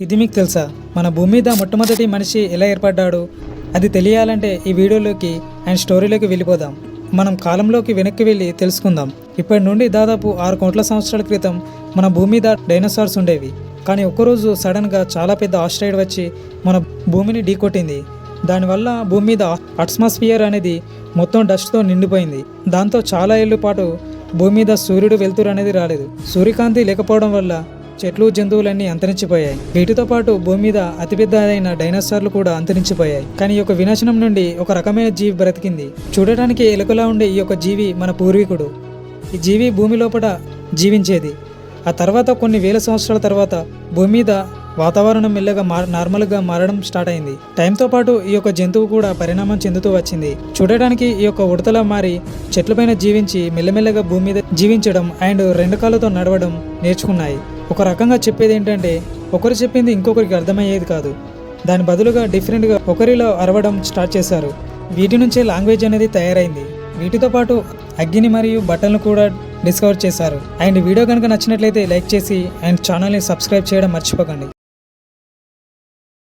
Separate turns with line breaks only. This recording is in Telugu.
ఇది మీకు తెలుసా? మన భూమి మీద మొట్టమొదటి మనిషి ఎలా ఏర్పడ్డాడు? అది తెలియాలంటే ఈ వీడియోలోకి అండ్ స్టోరీలోకి వెళ్ళిపోదాం. మనం కాలంలోకి వెనక్కి వెళ్ళి తెలుసుకుందాం. ఇప్పటి నుండి దాదాపు ఆరు కోట్ల సంవత్సరాల క్రితం మన భూమి మీద డైనోసార్స్ ఉండేవి. కానీ ఒక్కరోజు సడన్గా చాలా పెద్ద ఆస్ట్రాయిడ్ వచ్చి మన భూమిని ఢీకొట్టింది. దానివల్ల భూమి మీద అట్మాస్ఫియర్ అనేది మొత్తం డస్ట్తో నిండిపోయింది. దాంతో చాలా ఏళ్ళ పాటు భూమి మీద సూర్యుడు వెలుతురు అనేది రాలేదు. సూర్యకాంతి లేకపోవడం వల్ల చెట్లు జంతువులన్నీ అంతరించిపోయాయి. వీటితో పాటు భూమి మీద అతిపెద్ద అయిన డైనోసార్లు కూడా అంతరించిపోయాయి. కానీ ఈ యొక్క వినాశనం నుండి ఒక రకమైన జీవి బ్రతికింది. చూడటానికి ఎలుకలా ఉండే ఈ యొక్క జీవి మన పూర్వీకుడు. ఈ జీవి భూమి లోపల జీవించేది. ఆ తర్వాత కొన్ని వేల సంవత్సరాల తర్వాత భూమి మీద వాతావరణం మెల్లగా మార్ నార్మల్గా మారడం స్టార్ట్ అయింది. టైంతో పాటు ఈ యొక్క జంతువు కూడా పరిణామం చెందుతూ వచ్చింది. చూడడానికి ఈ యొక్క ఉడతలా మారి చెట్లపైన జీవించి మెల్లమెల్లగా భూమి మీద జీవించడం అండ్ రెండు కాళ్ళతో నడవడం నేర్చుకున్నాయి. ఒక రకంగా చెప్పేది ఏంటంటే ఒకరు చెప్పింది ఇంకొకరికి అర్థమయ్యేది కాదు. దాని బదులుగా డిఫరెంట్గా ఒకరిలో అరవడం స్టార్ట్ చేశారు. వీటి నుంచే లాంగ్వేజ్ అనేది తయారైంది. వీటితో పాటు అగ్గిని మరియు బట్టలను కూడా డిస్కవర్ చేశారు. అండ్ వీడియో కనుక నచ్చినట్లయితే లైక్ చేసి అండ్ ఛానల్ని సబ్స్క్రైబ్ చేయడం మర్చిపోకండి.